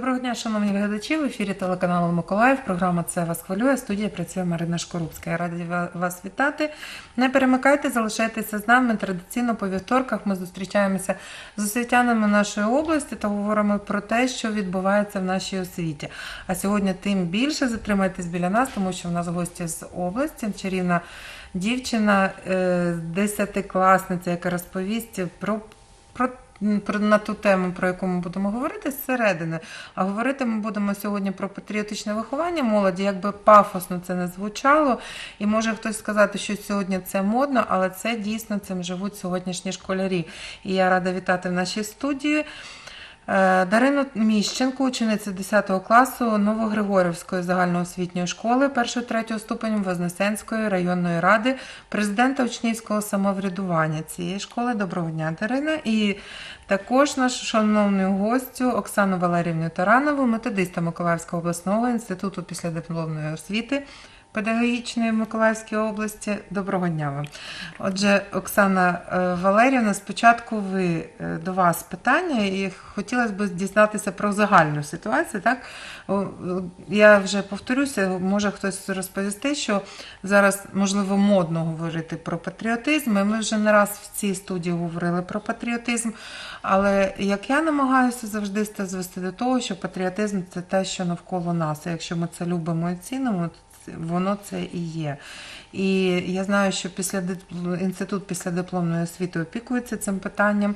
Доброго дня, шановні глядачі. В ефірі телеканалу Миколаїв. Програма Це вас хвилює. Студія працює Марина Шкорубська. Я раді вас вітати. Не перемикайте, залишайтеся з нами. Традиційно по вівторках ми зустрічаємося з освітянами нашої області та говоримо про те, що відбувається в нашій освіті. А сьогодні тим більше затримайтесь біля нас, тому що в нас гості з області, чарівна дівчина, е, десятикласниця, яка розповість про. про на ту тему, про яку ми будемо говорити зсередини. А говорити ми будемо сьогодні про патріотичне виховання молоді, якби пафосно це не звучало. І може хтось сказати, що сьогодні це модно, але це дійсно цим живуть сьогоднішні школярі. І я рада вітати в нашій студії. Е, Дарину Міщенко, ученицю 10 класу Новогригорівської загальноосвітньої школи 1-3 ступеню Вознесенської районної ради, президента учнівського самоврядування цієї школи. Доброго дня, Дарина. І також нашу шановну гостю Оксану Валерівну Таранову, методиста Миколаївського обласного інституту післядипломної освіти. Педагогічної в Миколаївській області. Доброго дня вам. Отже, Оксана е, Валерівна, спочатку ви е, до вас питання, і хотілося б дізнатися про загальну ситуацію. Так я вже повторюся, може хтось розповісти, що зараз можливо модно говорити про патріотизм. і Ми вже не раз в цій студії говорили про патріотизм. Але як я намагаюся завжди звести до того, що патріотизм це те, що навколо нас. І якщо ми це любимо і цінимо, то воно це і є. І я знаю, що після інститут після дипломної освіти опікується цим питанням.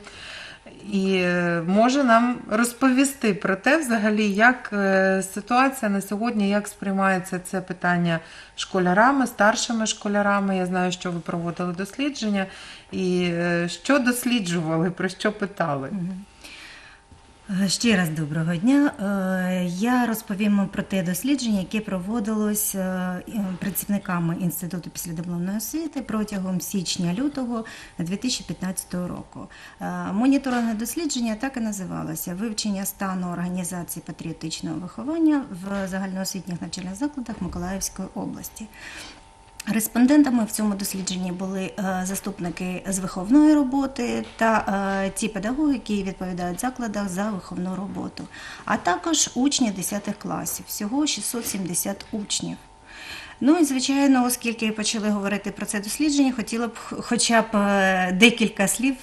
І е, може нам розповісти про те, взагалі, як е, ситуація на сьогодні, як сприймається це питання школярами, старшими школярами. Я знаю, що ви проводили дослідження, і е, що досліджували, про що питали. Е, Ще раз доброго дня. Е, Я розповім про те дослідження, яке проводилось е, працівниками Інституту післядипломної освіти протягом січня-лютого 2015 року. Е, дослідження так і називалося Вивчення стану організації патріотичного виховання в загальноосвітніх навчальних закладах Миколаївської області. Респондентами в цьому дослідженні були е, заступники з виховної роботи та е, ті педагоги, які відповідають закладах за виховну роботу, а також учні 10 класів, всього 670 учнів. Ну і звичайно, оскільки почали говорити про це дослідження, хотіла б хоча б е, декілька слів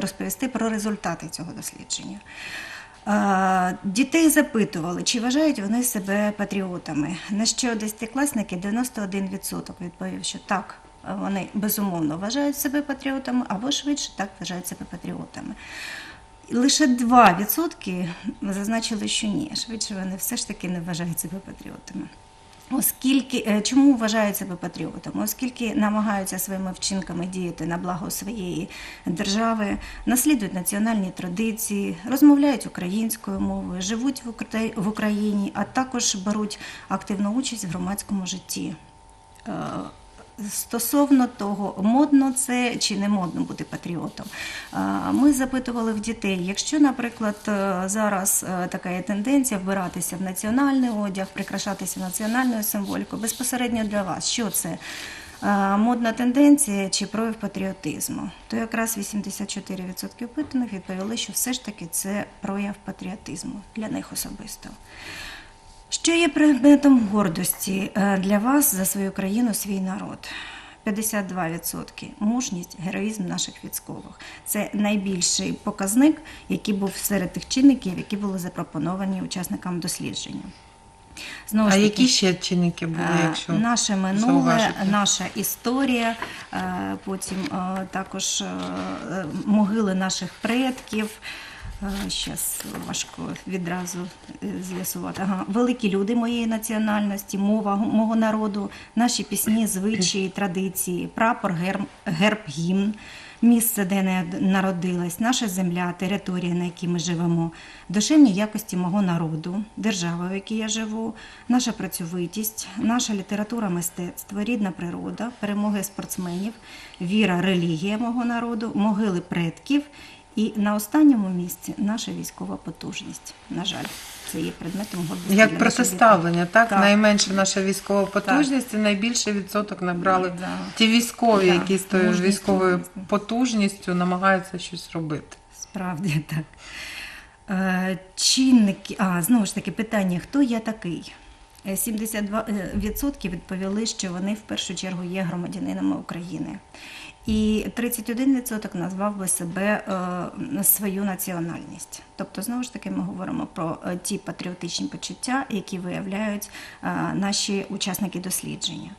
розповісти про результати цього дослідження. Дітей запитували, чи вважають вони себе патріотами. На що десятикласники 91% відповів, що так, вони безумовно вважають себе патріотами, або швидше так вважають себе патріотами. Лише 2% зазначили, що ні, швидше вони все ж таки не вважають себе патріотами. Оскільки е, чому вважають себе патріотами? Оскільки намагаються своїми вчинками діяти на благо своєї держави, наслідують національні традиції, розмовляють українською мовою, живуть в Укра- в Україні, а також беруть активну участь в громадському житті. Стосовно того, модно це чи не модно бути патріотом, ми запитували в дітей, якщо, наприклад, е, зараз е, така є тенденція вбиратися в національний одяг, прикрашатися національною символікою, безпосередньо для вас, що це? Модна тенденція чи прояв патріотизму, то якраз 84% опитаних відповіли, що все ж таки це прояв патріотизму для них особисто. Що є предметом гордості е, для вас за свою країну, свій народ? 52% мужність, героїзм наших військових. Це найбільший показник, який був серед тих чинників, які були запропоновані учасникам дослідження. Знову А ж таки, які ще чинники були, Е, якщо Наше минуле, зауважити? наша історія, е, потім також могили наших предків. Зараз важко відразу е, з'ясувати. Ага. Великі люди моєї національності, мова мого народу, наші пісні, звичаї, традиції, прапор, герб, герб гімн, місце, де я народилась, наша земля, територія, на якій ми живемо, душевні якості мого народу, держава, в якій я живу, наша працьовитість, наша література, мистецтво, рідна природа, перемоги спортсменів, віра, релігія мого народу, могили предків. І на останньому місці наша військова потужність. На жаль, це є предметом гордості. Як протиставлення, так? Так. Найменше наша військова потужність і найбільший відсоток набрали Да. ті військові, Да. які з тою ж військовою потужністю намагаються щось робити. Справді так. Е, Чинники, а знову ж таки питання: хто я такий? Е, 72% відповіли, що вони в першу чергу є громадянинами України. І 31% назвав би себе е, свою національність. Тобто, знову ж таки, ми говоримо про е, ті патріотичні почуття, які виявляють е, наші учасники дослідження.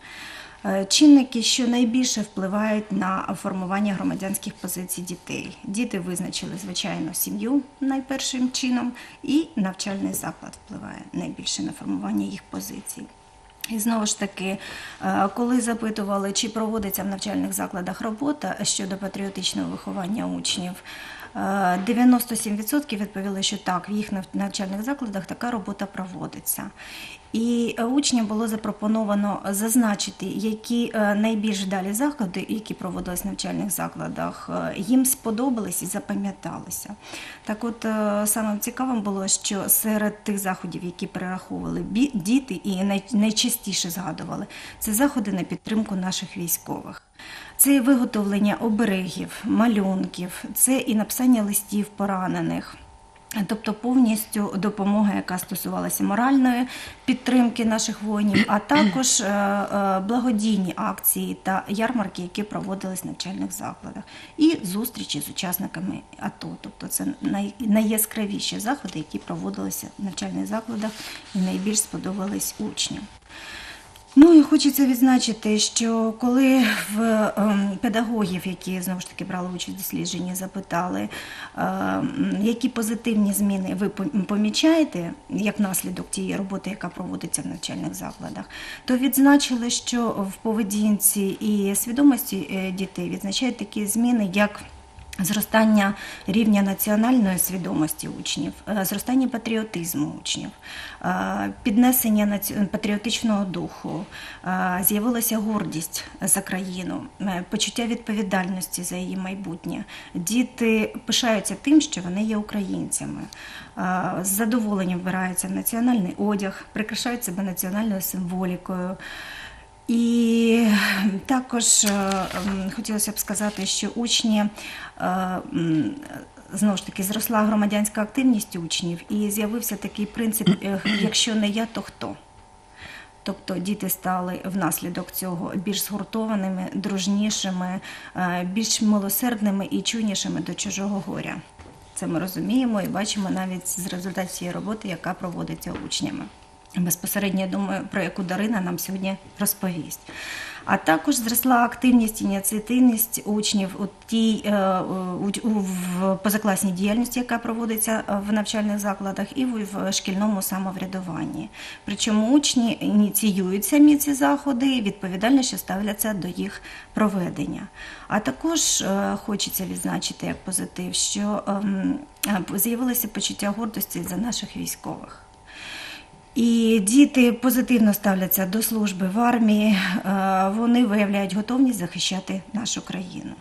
Чинники, що найбільше впливають на формування громадянських позицій дітей. Діти визначили, звичайно, сім'ю найпершим чином, і навчальний заклад впливає найбільше на формування їх позицій. І знову ж таки, е, коли запитували, чи проводиться в навчальних закладах робота щодо патріотичного виховання учнів, е, 97% відповіли, що так, в їх навчальних закладах така робота проводиться. І е, учням було запропоновано зазначити, які е, найбільш далі заходи, які проводились в навчальних закладах, е, їм сподобались і запам'яталися. Так от самим цікавим було, що серед тих заходів, які перераховували діти і найчастіше згадували, це заходи на підтримку наших військових. Це виготовлення оберегів, малюнків, це і написання листів поранених. Тобто повністю допомога, яка стосувалася моральної підтримки наших воїнів, а також е, е, благодійні акції та ярмарки, які проводились в навчальних закладах, і зустрічі з учасниками АТО. Тобто це найяскравіші заходи, які проводилися в навчальних закладах і найбільш сподобались учням. Ну і хочеться відзначити, що коли в ем, педагогів, які знову ж таки брали участь в дослідженні, запитали, ем, які позитивні зміни ви помічаєте як наслідок тієї роботи, яка проводиться в навчальних закладах, то відзначили, що в поведінці і свідомості е, дітей відзначають такі зміни, як Зростання рівня національної свідомості учнів, е, зростання патріотизму учнів, е, піднесення патріотичного духу, е, з'явилася гордість за країну, почуття відповідальності за її майбутнє. Діти пишаються тим, що вони є українцями, з задоволенням вбираються національний одяг, прикрашають себе національною символікою. І також е, хотілося б сказати, що учні знову ж таки зросла громадянська активність учнів, і з'явився такий принцип: е, якщо не я, то хто? Тобто діти стали внаслідок цього більш згуртованими, дружнішими, е, більш милосердними і чуйнішими до чужого горя. Це ми розуміємо і бачимо навіть з результатів цієї роботи, яка проводиться учнями. Безпосередньо я думаю, про яку Дарина нам сьогодні розповість. А також зросла активність, ініціативність учнів у тій е, у, в позакласній діяльності, яка проводиться е, в навчальних закладах, і в, шкільному самоврядуванні. Причому учні ініціюють самі ці заходи, відповідальніше ставляться до їх проведення. А також е, хочеться відзначити як позитив, що ем, з'явилося почуття гордості за наших військових. І діти позитивно ставляться до служби в армії, е, вони виявляють готовність захищати нашу країну.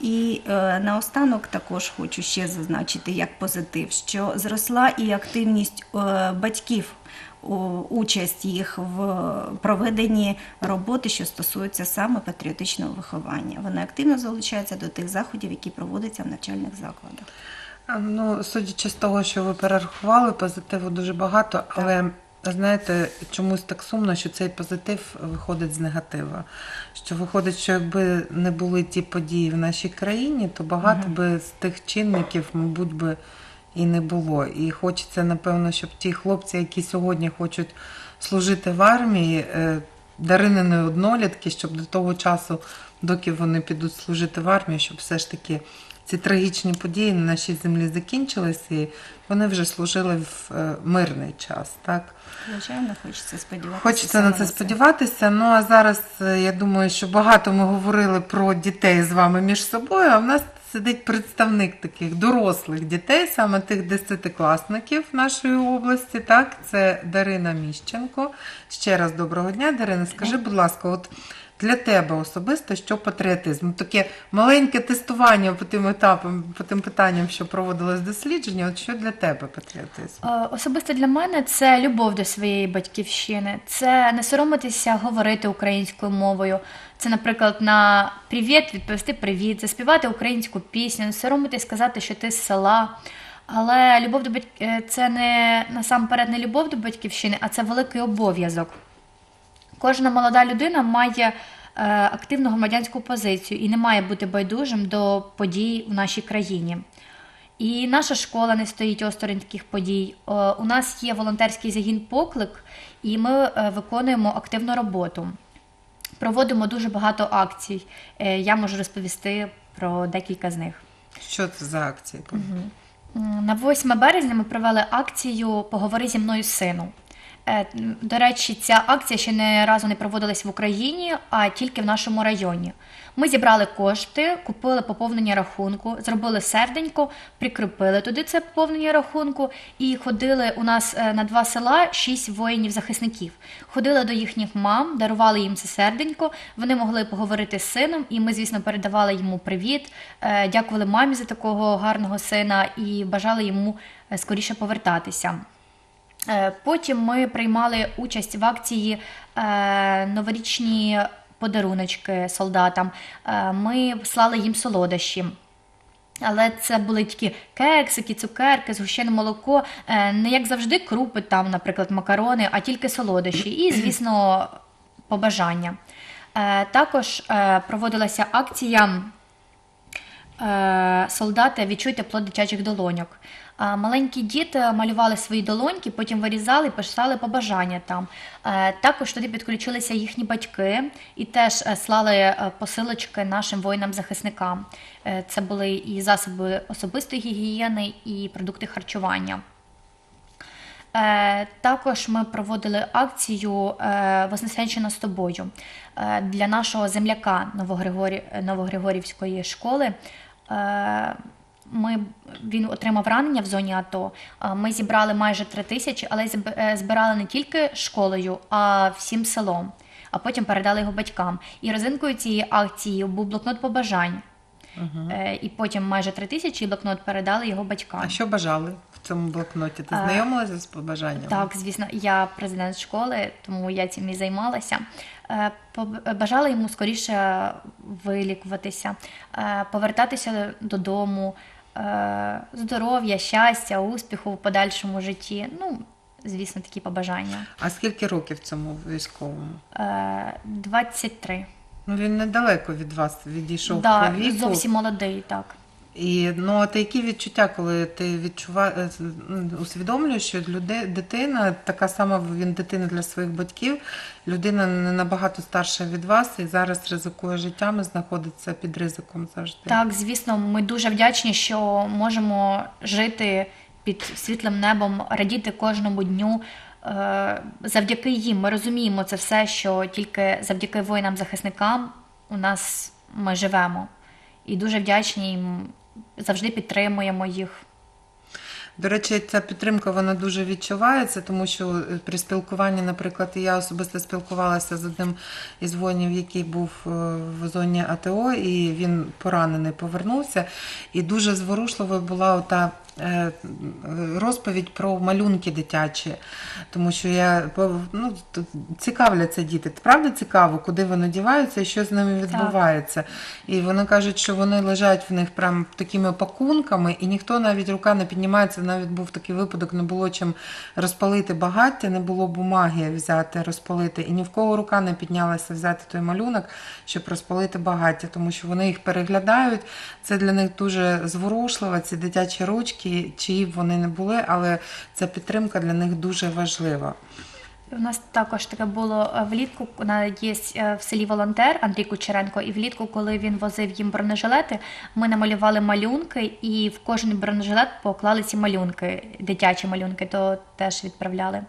І е, наостанок також хочу ще зазначити як позитив, що зросла і активність е, батьків, участь їх в проведенні роботи, що стосується саме патріотичного виховання. Вони активно залучаються до тих заходів, які проводяться в навчальних закладах. Ну, судячи з того, що ви перерахували, позитиву дуже багато, але знаєте, чомусь так сумно, що цей позитив виходить з негатива. Що виходить, що якби не були ті події в нашій країні, то багато би з тих чинників, мабуть, би і не було. І хочеться, напевно, щоб ті хлопці, які сьогодні хочуть служити в армії, е, Дарининої однолітки, щоб до того часу, доки вони підуть служити в армію, щоб все ж таки ці трагічні події на нашій землі закінчилися, і вони вже служили в е, мирний час. Так? Звичайно, хочеться сподіватися. Хочеться на це сподіватися. Ну а зараз е, я думаю, що багато ми говорили про дітей з вами між собою. А в нас сидить представник таких дорослих дітей, саме тих десятикласників нашої області. Так, це Дарина Міщенко. Ще раз доброго дня, Дарина. Скажи, будь ласка, от. Для тебе особисто що патріотизм? Ну, Таке маленьке тестування по тим етапам, по тим питанням, що проводилось дослідження. От що для тебе патріотизм? Е, Особисто для мене це любов до своєї батьківщини, це не соромитися говорити українською мовою. Це, наприклад, на привіт відповісти привіт, заспівати українську пісню, не соромитись сказати, що ти з села. Але любов до батьк... е, це не насамперед не любов до батьківщини, а це великий обов'язок. Кожна молода людина має е, активну громадянську позицію і не має бути байдужим до подій в нашій країні. І наша школа не стоїть осторонь таких подій. Е, У нас є волонтерський загін поклик, і ми е, виконуємо активну роботу. Проводимо дуже багато акцій. Я можу розповісти про декілька з них. Що це за акції? М, На 8 березня ми провели акцію Поговори зі мною сину. Е, До речі, ця акція ще не разу не проводилась в Україні, а тільки в нашому районі. Ми зібрали кошти, купили поповнення рахунку, зробили серденько, прикріпили туди це поповнення рахунку і ходили у нас е, на два села шість воїнів-захисників. Ходили до їхніх мам, дарували їм це серденько. Вони могли поговорити з сином, і ми, звісно, передавали йому привіт, е, дякували мамі за такого гарного сина і бажали йому скоріше повертатися. Е, Потім ми приймали участь в акції е, новорічні подаруночки солдатам. Е, Ми слали їм солодощі. Але це були тільки кексики, цукерки, згущене молоко, не як завжди крупи, там, наприклад, макарони, а тільки солодощі і, звісно, побажання. Також проводилася акція солдати відчуй тепло дитячих долоньок. А Маленькі діти малювали свої долоньки, потім вирізали писали побажання там. Е, Також туди підключилися їхні батьки і теж е, слали е, посилочки нашим воїнам-захисникам. Е, Це були і засоби особистої гігієни, і продукти харчування. Е, Також ми проводили акцію е, Вознесенщина з тобою е, для нашого земляка Новогригорі... Новогригорівської школи. Е, Ми, він отримав ранення в зоні АТО. Е, Ми зібрали майже три тисячі, але е, збирали не тільки школою, а всім селом. А потім передали його батькам. І розинкою цієї акції був блокнот побажань. Угу. І потім майже три тисячі блокнот передали його батькам. А що бажали цьому блокноті? Ти знайомилася з побажанням? Так, звісно, я президент школи, тому я цим і займалася. Е, Бажала йому скоріше вилікуватися, е, повертатися додому, е, здоров'я, щастя, успіху в подальшому житті. Ну, звісно, такі побажання. А скільки років цьому військовому? Е, 23. Ну він недалеко від вас відійшов Да, по віку. зовсім молодий, так. І ну а ти які відчуття, коли ти відчуваєш усвідомлюєш, що люди, дитина така сама він дитина для своїх батьків, людина не набагато старша від вас і зараз ризикує життям і знаходиться під ризиком завжди. Так, звісно, ми дуже вдячні, що можемо жити під світлим небом, радіти кожному дню. Е, Завдяки їм ми розуміємо це все, що тільки завдяки воїнам-захисникам у нас ми живемо. І дуже вдячні їм, завжди підтримуємо їх. До речі, ця підтримка вона дуже відчувається, тому що е, при спілкуванні, наприклад, я особисто спілкувалася з одним із воїнів, який був е, в зоні АТО, і він поранений повернувся. І дуже зворушливою була ота е, розповідь про малюнки дитячі, тому що я ну, цікавляться діти. Правда цікаво, куди вони діваються і що з ними відбувається. І вони кажуть, що вони лежать в них прям такими пакунками, і ніхто навіть рука не піднімається. Навіть був такий випадок, не було чим розпалити багаття, не було бумаги взяти, розпалити. І ні в кого рука не піднялася взяти той малюнок, щоб розпалити багаття, тому що вони їх переглядають. Це для них дуже зворушливо, ці дитячі ручки, чиї б вони не були, але ця підтримка для них дуже важлива. У нас також таке було е, влітку. На є е, в селі волонтер Андрій Кучеренко, і влітку, коли він возив їм бронежилети, ми намалювали малюнки, і в кожен бронежилет поклали ці малюнки, дитячі малюнки, то теж відправляли.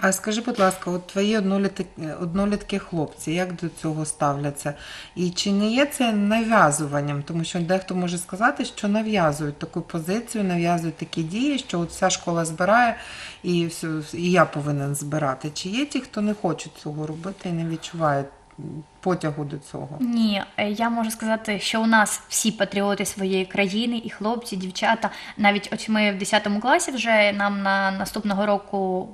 А скажи, будь ласка, от твої однолітки, однолітки хлопці, як до цього ставляться? І чи не є це нав'язуванням? Тому що дехто може сказати, що нав'язують таку позицію, нав'язують такі дії, що от вся школа збирає і, всю- і я повинен збирати. Чи є ті, хто не хочуть цього робити і не відчувають потягу до цього? Ні, е, я можу сказати, що у нас всі патріоти своєї країни, і хлопці, дівчата. Навіть ось ми в 10 класі вже нам на наступного року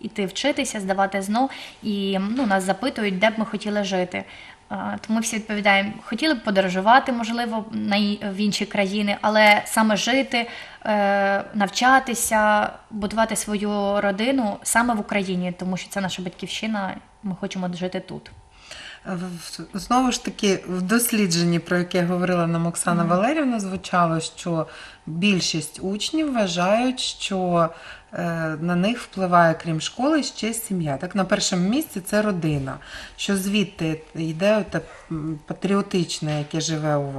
іти вчитися, здавати ЗНО, і ну, нас запитують, де б ми хотіли жити. То Тому всі відповідаємо, хотіли б подорожувати, можливо, на в інші країни, але саме жити, е, навчатися, будувати свою родину саме в Україні, тому що це наша батьківщина. Ми хочемо жити тут. Знову ж таки, в дослідженні, про яке говорила нам Оксана Валерівна, звучало, що більшість учнів вважають, що е, на них впливає, крім школи, ще сім'я. Так, на першому місці це родина. Що звідти йде те патріотичне, яке живе у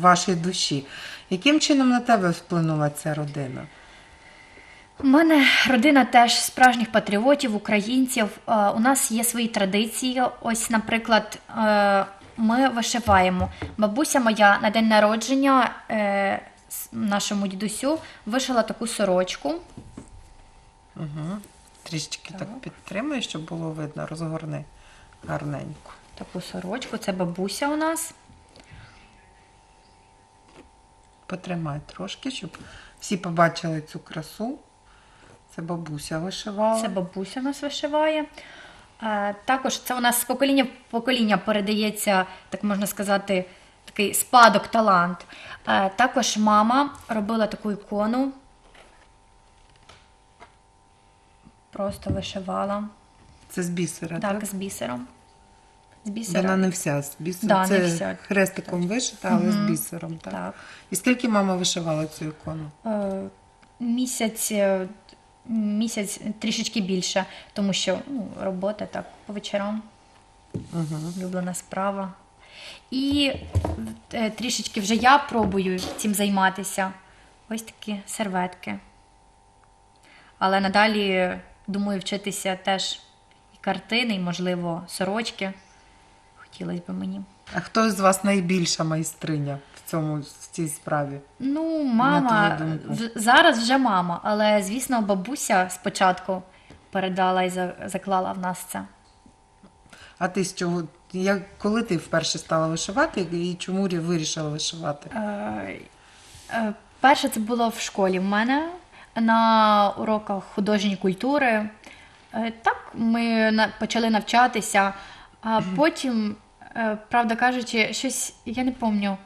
вашій душі. Яким чином на тебе вплинула ця родина? У мене родина теж справжніх патріотів, українців. Е, У нас є свої традиції. Ось, наприклад, е, ми вишиваємо. Бабуся моя на день народження е, нашому дідусю вишила таку сорочку. Угу. Трішечки так підтримуй, щоб було видно, розгорни гарненько. Таку сорочку, це бабуся у нас. Потримай трошки, щоб всі побачили цю красу. Це бабуся вишивала. Це бабуся у нас вишиває. Е, Також це у нас з покоління в покоління передається, так можна сказати, такий спадок, талант. Е, Також мама робила таку ікону. Просто вишивала. Це з бісера, так? Так, з бісером. З бісером. Вона не вся з бісером. Да, це не вся. хрестиком вишита, але з бісером. Так. Так. І скільки мама вишивала цю ікону? Е, Місяць, е, місяць трішечки більше, тому що ну, робота так по вечорам. Угу. улюблена справа. І е, трішечки вже я пробую цим займатися. Ось такі серветки. Але надалі думаю вчитися теж і картини, і, можливо, сорочки. Хотілося б мені. А хто з вас найбільша майстриня в цьому в цій справі? Ну, мама, зараз вже мама, але, звісно, бабуся спочатку передала і заклала в нас це. А ти з чого? Як, коли ти вперше стала вишивати і чому рі- вирішила вишивати? Е, е, Перше це було в школі в мене на уроках художньої культури. Е, Так, ми на- почали навчатися, а потім, правда кажучи, щось я не пам'ятаю,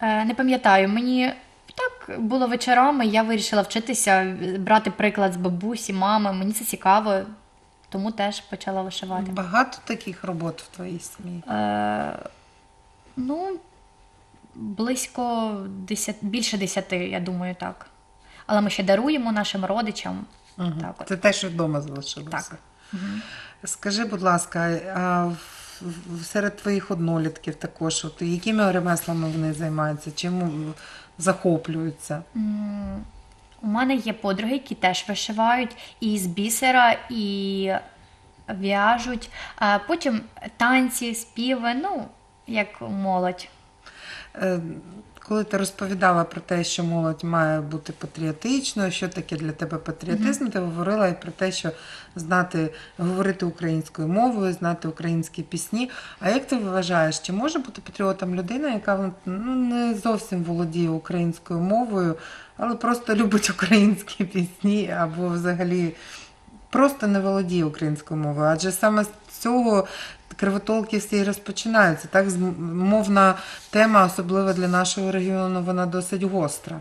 не пам'ятаю. Мені так було вечорами, я вирішила вчитися, брати приклад з бабусі, мами. Мені це цікаво, тому теж почала вишивати. Багато таких робот в твоїй сім'ї. Е, ну, близько 10, більше десяти, я думаю, так. Але ми ще даруємо нашим родичам. Угу. Так. Це те, що вдома залишилося. Так. Скажи, будь ласка, а серед твоїх однолітків також, от, якими ремеслами вони займаються, чим захоплюються? У мене є подруги, які теж вишивають і з бісера, і в'яжуть. А потім танці, співи, ну, як молодь. Коли ти розповідала про те, що молодь має бути патріотичною, що таке для тебе патріотизм, ти говорила і про те, що знати говорити українською мовою, знати українські пісні. А як ти вважаєш, чи може бути патріотом людина, яка ну, не зовсім володіє українською мовою, але просто любить українські пісні або взагалі просто не володіє українською мовою? Адже саме цього кривотолки всі розпочинаються. Так, мовна тема, особливо для нашого регіону, вона досить гостра.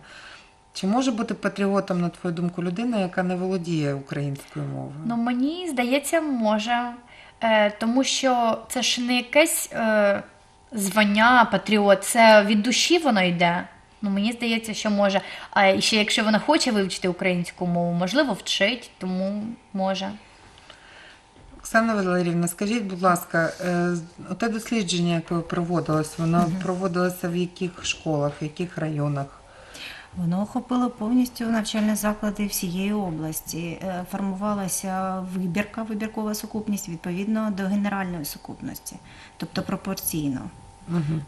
Чи може бути патріотом, на твою думку, людина, яка не володіє українською мовою? Ну, мені здається, може. Е, тому що це ж не якесь е, звання патріот, це від душі воно йде. Ну, мені здається, що може. А ще якщо вона хоче вивчити українську мову, можливо, вчить, тому може. Оксана Валерівна, скажіть, будь ласка, е, те дослідження, яке проводилось, воно проводилося в яких школах, в яких районах? Воно охопило повністю навчальні заклади всієї області. Е, Формувалася вибірка, вибіркова сукупність відповідно до генеральної сукупності, тобто пропорційно. Угу.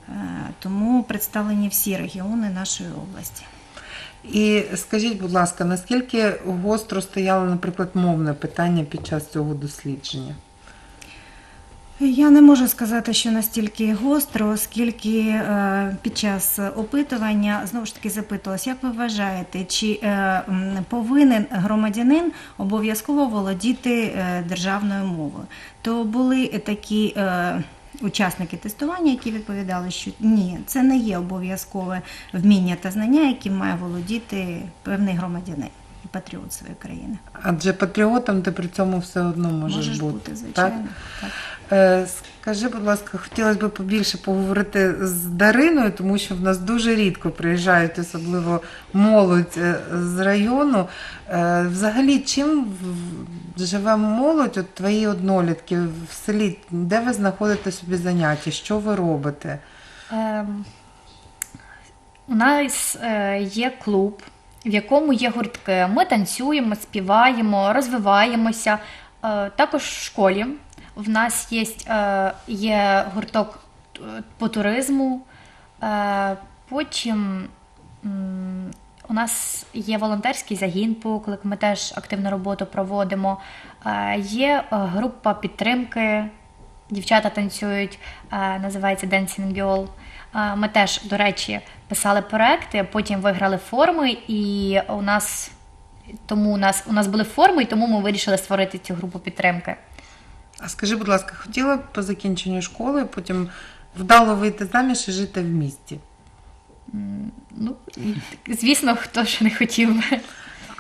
Тому представлені всі регіони нашої області. І скажіть, будь ласка, наскільки гостро стояло, наприклад, мовне питання під час цього дослідження? Я не можу сказати, що настільки гостро, оскільки е, під час опитування знову ж таки запитувалось, як ви вважаєте, чи е, повинен громадянин обов'язково володіти е, державною мовою? То були такі учасники тестування, які відповідали, що ні, це не є обов'язкове вміння та знання, яким має володіти певний громадянин і патріот своєї країни. Адже патріотом ти при цьому все одно можеш, Можеш бути. бути, звичайно. Так. Е, Скажи, будь ласка, хотілося б побільше поговорити з Дариною, тому що в нас дуже рідко приїжджають, особливо молодь е, з району. Е, Взагалі, чим в- живе молодь, от твої однолітки в селі? Де ви знаходите собі заняття? Що ви робите? Ем, у нас є клуб, в якому є гуртки. Ми танцюємо, співаємо, розвиваємося. Е, також в школі в нас є, е, є гурток е, по туризму. Потім у нас є волонтерський загін поклик, ми теж активну роботу проводимо. Є група підтримки Дівчата танцюють, називається Dancing Girl. Ми теж, до речі, писали проекти, потім виграли форми, і у нас тому у нас у нас були форми, і тому ми вирішили створити цю групу підтримки. А скажи, будь ласка, хотіла б по закінченню школи потім вдало вийти заміж і жити в місті? Ну, звісно, хто ж не хотів би.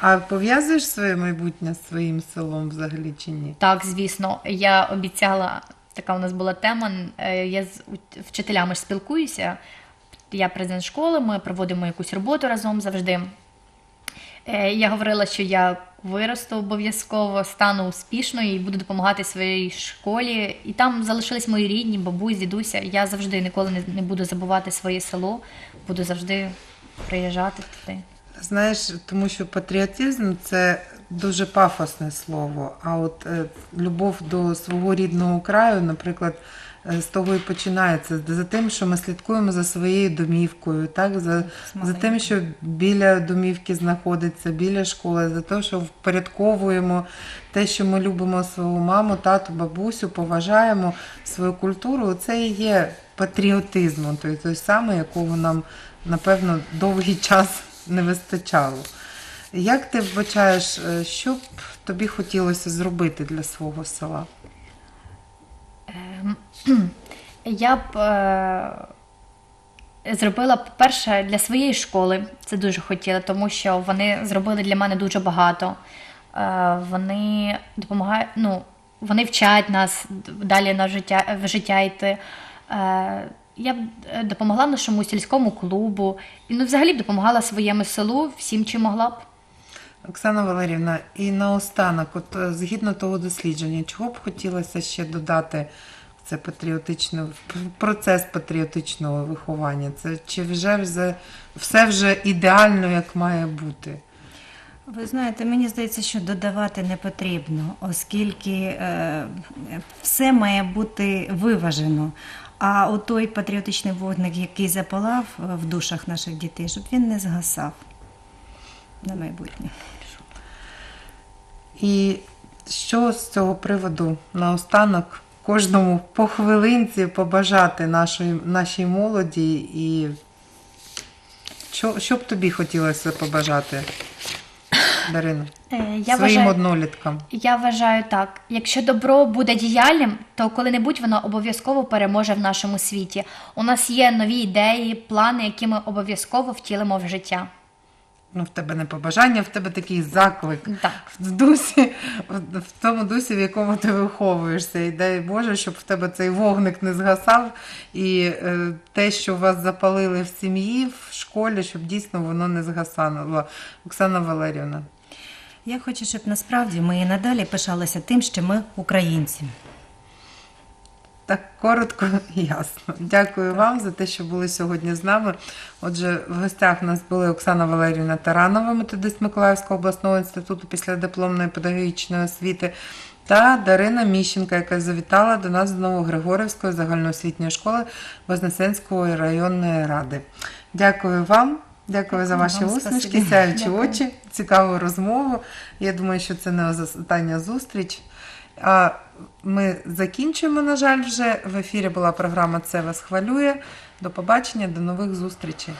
А пов'язуєш своє майбутнє з своїм селом взагалі чи ні? Так, звісно, я обіцяла, така у нас була тема. е, Я з вчителями ж спілкуюся. Я президент школи, ми проводимо якусь роботу разом завжди. Е, Я говорила, що я виросту обов'язково, стану успішною і буду допомагати своїй школі. І там залишились мої рідні, бабусь, дідуся. Я завжди ніколи не, буду забувати своє село, буду завжди приїжджати туди. Знаєш, тому що патріотизм це дуже пафосне слово. А от е, любов до свого рідного краю, наприклад, з того і починається за тим, що ми слідкуємо за своєю домівкою, так за, за тим, що біля домівки знаходиться, біля школи, за те, що впорядковуємо те, що ми любимо свою маму, тату, бабусю, поважаємо свою культуру. Це і є патріотизмом, той, той самий, якого нам, напевно, довгий час не вистачало. Як ти вбачаєш, е, що б тобі хотілося зробити для свого села? Я б е, зробила, по-перше, для своєї школи це дуже хотіла, тому що вони зробили для мене дуже багато. Е, вони допомагають, ну, вони вчать нас далі на життя, в життя йти. Е, я б е, допомогла нашому сільському клубу і ну, взагалі б допомагала своєму селу всім, чим могла б. Оксана Валерівна, і наостанок, от е, згідно того дослідження, чого б хотілося ще додати це патріотичне в процес патріотичного виховання? Це чи вже все вже ідеально, як має бути? Ви знаєте, мені здається, що додавати не потрібно, оскільки е, все має бути виважено. А от той патріотичний вогник, який запалав е, в душах наших дітей, щоб він не згасав на майбутнє. І що з цього приводу наостанок кожному по хвилинці побажати нашої, нашій молоді і що, що б тобі хотілося побажати, Дарина, Е, Я своїм вважаю, одноліткам? Я вважаю так: якщо добро буде діяльним, то коли-небудь воно обов'язково переможе в нашому світі. У нас є нові ідеї, плани, які ми обов'язково втілимо в життя. Ну, в тебе не побажання, в тебе такий заклик. Так. В дусі, в тому дусі, в якому ти виховуєшся. І дай Боже, щоб в тебе цей вогник не згасав, і е, те, що вас запалили в сім'ї, в школі, щоб дійсно воно не згасало. Оксана Валерівна. Я хочу, щоб насправді ми і надалі пишалися тим, що ми українці. Так коротко і ясно. Дякую вам за те, що були сьогодні з нами. Отже, в гостях у нас були Оксана Валерівна Таранова, методист Миколаївського обласного інституту післядипломної педагогічної освіти, та Дарина Міщенка, яка завітала до нас з Новогригорівської загальноосвітньої школи Вознесенської районної ради. Дякую вам. Дякую за ваші усмішки, сяючі Дякую. очі, цікаву розмову. Я думаю, що це не остання зустріч. А ми закінчуємо, на жаль, вже в ефірі була програма Це вас хвалює. До побачення, до нових зустрічей.